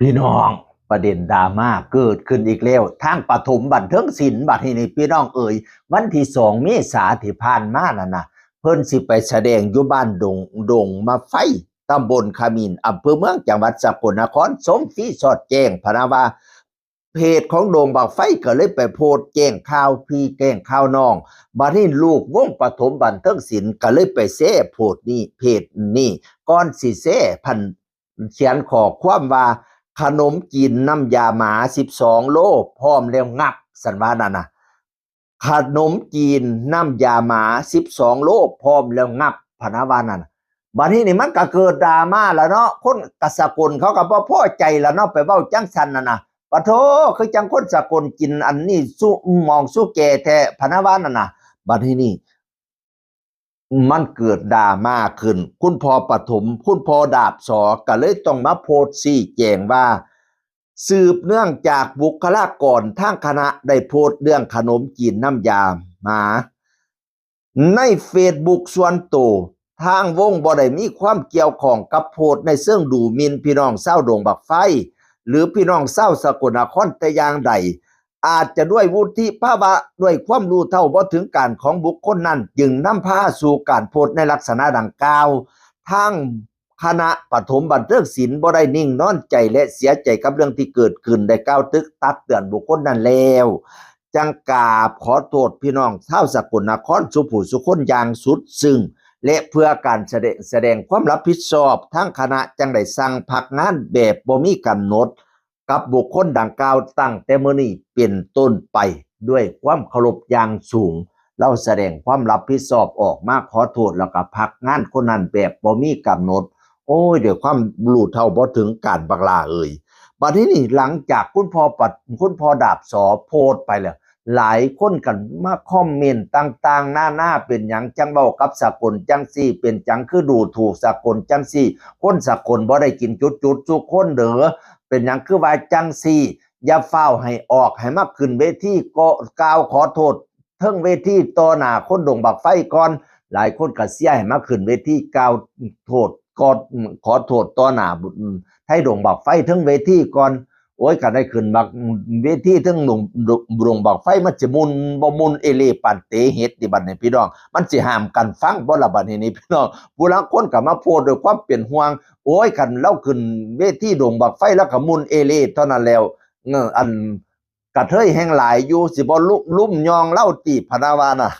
พี่น้องประเด็นดราม่าเกิดขึ้นอีกแล้วทางปฐมบันเทิงศิลป์บัดนี้นี่พี่น้องเอ่ยวันที่สองเมษาที่ผ่านมานั่นนะเพิ่นสิไปแสดงอยู่บ้านดงดงมาไฟตำบลขมินอำเภอเมืองจังหวัดสกลนครสมฟรีสอดแจ้งพนะว่าเพจของโดงบักไฟก็เลยไปโพสแจ้งข่าวพี่แจ้งข่าวน้องบัดนี้ลูกวงปฐมบันเทิงศิลป์ก็เลยไปแซ่โพสต์นี้เพจนี้ก่อนสิแซ่พันเขียนขอความว่า ขนมจีนน้ำยาหมา12โลพร้อมแล้วงับสันว่านั่นนะขนมจีนน้ำยาหมา12โลพร้อมแล้วงับพนาวานั่นะบัดนี้นี่มันก็เกิดดราม่าแล้วเนาะคนกสกลเขาก็บ่พอใจแล้วเนาะไปเว้าจังสันน่ะนะปะโทคือจังคนสกลกินอันนี้สู้มองสู้แก่แท้พนาวานั่นนะบัดนี้นี่ มันเกิดดราม่าขึ้น คุณพ่อปฐมคุณพ่อดาบสอก็เลยต้องมาโพสต์ซี่แจงว่า สืบเนื่องจากบุคลากรทางคณะได้โพสต์เรื่องขนมจีนน้ำยามา ในเฟซบุ๊กส่วนตัวทางวงบ่ได้มีความเกี่ยวข้องกับโพสต์ในเสื่องดูมินพี่น้องเศร้าโด่งบักไฟ หรือพี่น้องเศร้าสกลนครแต่อย่างใด อาจจะด้วยวุฒิภาวะด้วยความรู้เท่าบ่ถึงการของบุคคลนั้น จึงนำพาสู่การโพสต์ในลักษณะดังกล่าวทางคณะปฐมบันเทิงศิลป์บ่ได้นิ่งนอนใจและเสียใจกับเรื่องที่เกิดขึ้นได้กล่าวตึกตักเตือนบุคคลนั้นแล้ว จังกาบขอโทษพี่น้องชาสกุลนครสุผูสุคนอย่างสุดซึ่ง และเพื่อการแสดงแสดงความรับผิดชอบทั้งคณะจังได้สั่งพักงานแบบบ่มีกำหนด กับบุคคลดังกล่าวตั้งแต่มือนี้เป็นต้นไปด้วยความเคารพอย่างสูง เราแสดงความรับผิดชอบออกมาขอโทษแล้วก็พักงานคนนั้นแบบบ่มีกำหนด โอ้ยเดี๋ยวความรู้เท่าบ่ถึงการบักลาเอ่ยบัดนี้นี่หลังจากคุณพ่อปัดคุณพ่อดาบสอโพสต์ไปแล้วหลายคนกันมาคอมเมนต์ต่างๆ หน้าหน้าเป็นหยังจังเบากับสากลจังซี่ เป็นจังคือดูถูกสากลจังซี่ คนสากลบ่ได้กินจุดๆทุกคนเด้อ เป็นอย่างคือว่าจังซี่อย่าเฝ้าให้ออกให้มาขึ้นเวทีก็กล่าวขอโทษเทิงเวทีต่อหน้าคนดงบักไฟก่อน หลายคนก็เสียให้มาขึ้นเวทีกล่าวโทษกอดขอโทษต่อหน้าบุญให้ดงบักไฟเทิงเวทีก่อน โอ้ยก็ได้ขึ้นบักเวทีเทิงดงดงบักไฟมันจะมุนบ่มุนเอเลปันเตเฮ็ดดิบัดนี้พี่น้อง มันสิห้ามกันฟังบ่ละบัดนี้นี่พี่น้องผู้ลางคนก็มาโพดด้วยความเป็นห่วง โอ้ยคันเล่าขึ้นเวทีโด่งบักไฟแล้วก็มุนเอเลเท่านั้นแล้วอันกระเทยแห่งหลายอยู่สิบ่ลุลุ่มยองเล่าตีพนาวาน่ะ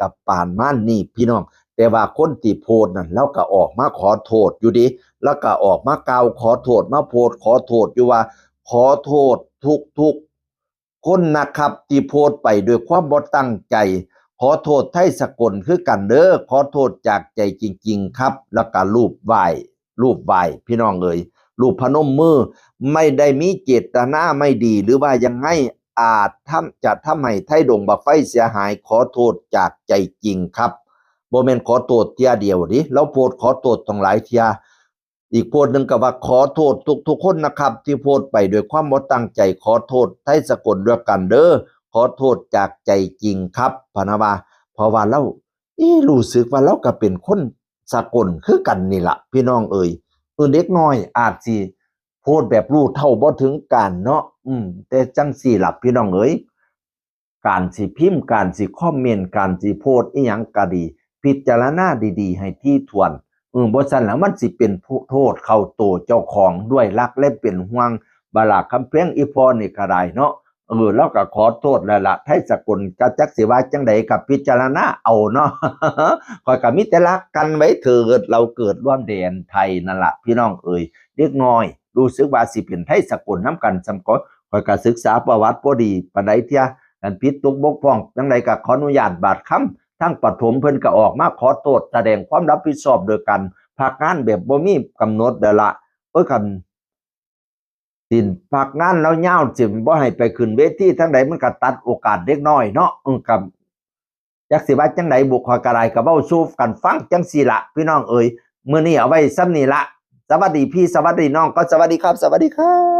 กับป่านม่านนี่พี่น้อง แต่ว่าคนตีโพดนั่นแล้วก็ออกมาขอโทษอยู่ดิ แล้วก็ออกมากล่าวขอโทษมาโพดขอโทษอยู่ว่า ขอโทษทุกทุกคนนะครับที่โพดไปด้วยความบ่ตั้งใจ ขอโทษไทยสกลคือกันเด้อขอโทษจากใจจริง ๆ ครับ แล้วก็รูปไหว้รูปไหว้พี่น้องเอ๋ยรูปพนมมือไม่ได้มีเจตนาไม่ดีหรือว่ายังไงอาจทำจะทำให้ไทยดงบักไฟเสียหายขอโทษจากใจจริงครับบ่แม่นขอโทษเทียเดียวดิเราโพดขอโทษต้งหลายเทีย อีกโพดหนึ่งก็ว่าขอโทษทุกทุกคนนะครับ ที่โพดไปด้วยความบ่ตั้งใจขอโทษไทยสะกลด้วยกันเด้อขอโทษจากใจจริงครับพนะว่าเพราะว่าเราอ๊ะรู้สึกว่าเราก็เป็นคนสะกลคือกันนี่ละพี่น้องเอ่ยเออเด็กน้อยอาจสิโพดแบบรู้เท่าบ่ถึงการเนาะอืม แต่จังสี่หล่ะพี่น้องเอ้ยการสิพิมพ์การสิคอมเมนต์การสิโพดอีหยังก็ดี พิจารณาดี ๆ ให้ที่ทวน ออบ่ซั่นแล้วมันสิเป็นผู้โทษเข้าโตเจ้าของด้วยรักและเป็นห่วงบาลาคำเพียงอีพอนี่ก็ได้เนาะเออแล้วก็ขอโทษแล้วล่ะไทยสกุลกะจักสิว่าจังใดกับพิจารณาเอาเนาะคอยก็มีแต่รักกันไว้เถิดเราเกิดร่วมแดนไทยนั่นล่ะพี่น้องเอ่ยเด็กน้อยรู้สึกว่าสิเป็นไทยสกุลน้ำกันสำกอคอยก็ศึกษาประวัติบ่ดีปานใดเทียกันผิดตกบกพ่องจังใดก็ขออนุญาตบาดคำ ทั้งปฐมเพิ่นก็ออกมาขอโทษแสดงความรับผิดชอบโดยกันพักงานแบบบ่มีกำหนดเดอละเอ้ยกันสินพักงานแล้วยาวสิบ่ให้ไปขึ้นเวทีทั้งใดมันก็ตัดโอกาสเด็กน้อยเนาะเออกับจักสิว่าจังไดบุคคลกระไรก็เว้าสู่กันฟังจังซี่ละพี่น้องเอ้ยมื้อนี้เอาไว้ซ้ำนี้ละสวัสดีพี่สวัสดีน้องก็สวัสดีครับ สวัสดีครับ